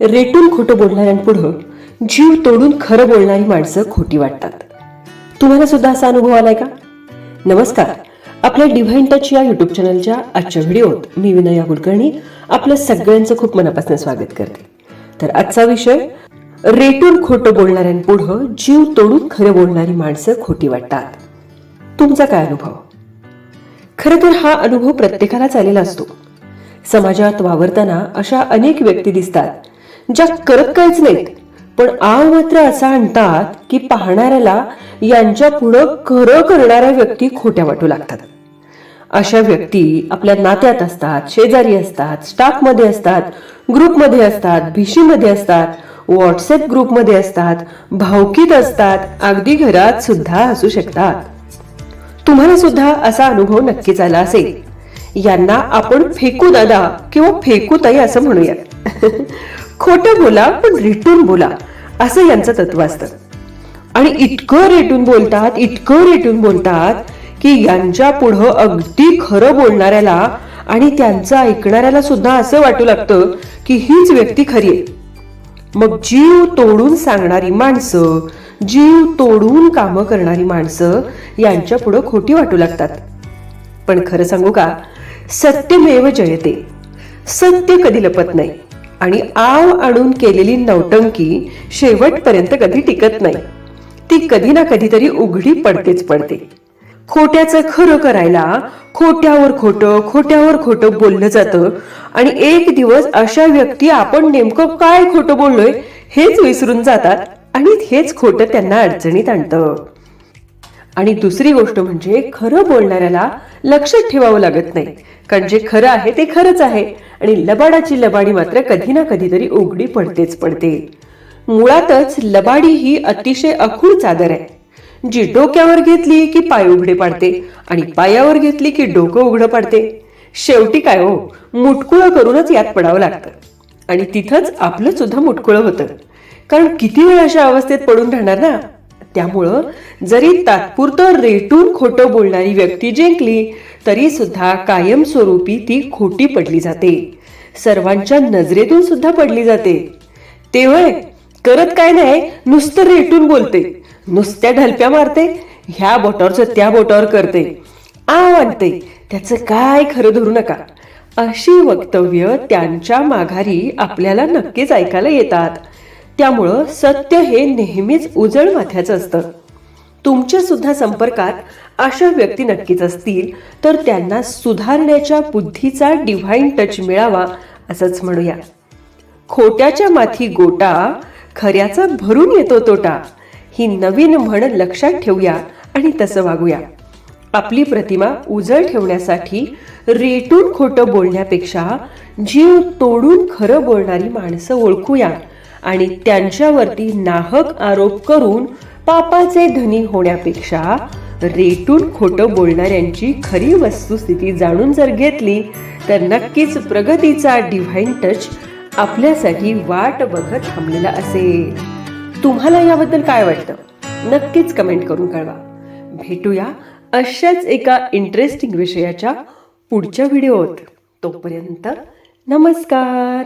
रेटून खोटं बोलणाऱ्यांपुढं जीव तोडून खरं बोलणारी माणसं खोटी वाटतात. तुम्हाला सुद्धा असा अनुभव आलाय का? नमस्कार. आपल्या डिव्हाइन टच या युट्यूब चॅनलच्या आजच्या व्हिडिओत मी विनया कुलकर्णी आपलं सगळ्यांचं खूप मनापासून स्वागत करते. तर आजचा विषय रेटून खोटं बोलणाऱ्यांपुढं जीव तोडून खरं बोलणारी माणसं खोटी वाटतात. तुमचा काय अनुभव? खरं तर हा अनुभव प्रत्येकालाच आलेला असतो. समाजात वावरताना अशा अनेक व्यक्ती दिसतात ज्या करत काहीच नाहीत. पण आव मात्र असा आणतात की पाहणाऱ्याला यांच्या पुढं खरं करणाऱ्या व्यक्ती खोट्या वाटू लागतात. अशा व्यक्ती आपल्या नात्यात असतात शेजारी असतात स्टाफमध्ये असतात ग्रुपमध्ये असतात भीशीमध्ये असतात व्हॉट्सअप ग्रुपमध्ये असतात भावकीत असतात अगदी घरात सुद्धा असू शकतात. तुम्हाला सुद्धा असा अनुभव नक्कीच आला असेल. यांना आपण फेकू दादा किंवा फेकू ताई असं म्हणूया खोटं बोला पण रेटून बोला असं यांचं तत्व असतं. आणि इतकं रेटून बोलतात इतकं रेटून बोलतात की यांच्या पुढं अगदी खरं बोलणाऱ्याला आणि त्यांचं ऐकणाऱ्याला सुद्धा असं वाटू लागतं की हीच व्यक्ती खरी आहे. मग जीव तोडून सांगणारी माणसं जीव तोडून कामं करणारी माणसं यांच्या पुढं खोटी वाटू लागतात. पण खरं सांगू का? सत्यमेव जयते. सत्य कधी लपत नाही. आणि आव आणून केलेली नौटंकी शेवटपर्यंत कधी टिकत नाही. ती कधी ना कधीतरी उघडी पडतेच पडते. खोट्याचं खरं करायला खोट्यावर खोटं खोट्यावर खोटं बोललं जातं आणि एक दिवस अशा व्यक्ती आपण नेमकं काय खोटं बोललोय हेच विसरून जातात आणि हेच खोटं त्यांना अडचणीत आणतं. आणि दुसरी गोष्ट म्हणजे खरं बोलणाऱ्याला लक्षात ठेवावं लागत नाही. कारण जे खरं आहे ते खरंच आहे. आणि लबाडाची लबाडी मात्र कधी ना कधीतरी उघडी पडतेच पडते. मुळातच लबाडी ही अतिशय अखूड चादर आहे. जी डोक्यावर घेतली की पाय उघडे पाडते आणि पायावर घेतली की डोकं उघडं पाडते. शेवटी काय हो मुटकुळं करूनच यात पडावं लागतं. आणि तिथंच आपलं सुद्धा मुटकुळं होतं. कारण किती वेळ अशा अवस्थेत पडून राहणार ना? त्यामुळं जरी तात्पुरतं रेटून खोटं बोलणारी व्यक्ती जिंकली तरी सुद्धा कायमस्वरूपी ती खोटी पडली जाते. सर्वांच्या नजरेतून सुद्धा पडली जाते. तेव्हा करत काय नाही नुसतं रेटून बोलते. नुसत्या ढलप्या मारते ह्या बोटावरचं त्या बोटावर करते. आव आणते त्याचं काय खरं धरू नका. अशी वक्तव्य त्यांच्या माघारी आपल्याला नक्कीच ऐकायला येतात. त्यामुळं सत्य हे नेहमीच उजळ माथ्याचं असतं. तुमच्या सुद्धा संपर्कात अशा व्यक्ती नक्कीच असतील तर त्यांना सुधारण्याच्या बुद्धीचा डिव्हाइन टच मिळावा असंच म्हणूया. खोट्याच्या माथी गोटा खऱ्याचा भरून येतो तोटा ही नवीन म्हण लक्षात ठेवूया आणि तसं वागूया. आपली प्रतिमा उजळ ठेवण्यासाठी रेटून खोटं बोलण्यापेक्षा जीव तोडून खरं बोलणारी माणसं ओळखूया. आणि त्यांच्यावरती नाहक आरोप करून पापाचे धनी होण्यापेक्षा रेटून खोटं बोलणाऱ्यांची खरी वस्तुस्थिती जाणून जर घेतली तर नक्कीच प्रगतीचा डिव्हाइन टच आपल्यासाठी वाट बघत थांबलेला असेल. तुम्हाला याबद्दल काय वाटतं? नक्कीच कमेंट करून कळवा. भेटूया अशाच एका इंटरेस्टिंग विषयाच्या पुढच्या व्हिडिओत तोपर्यंत नमस्कार!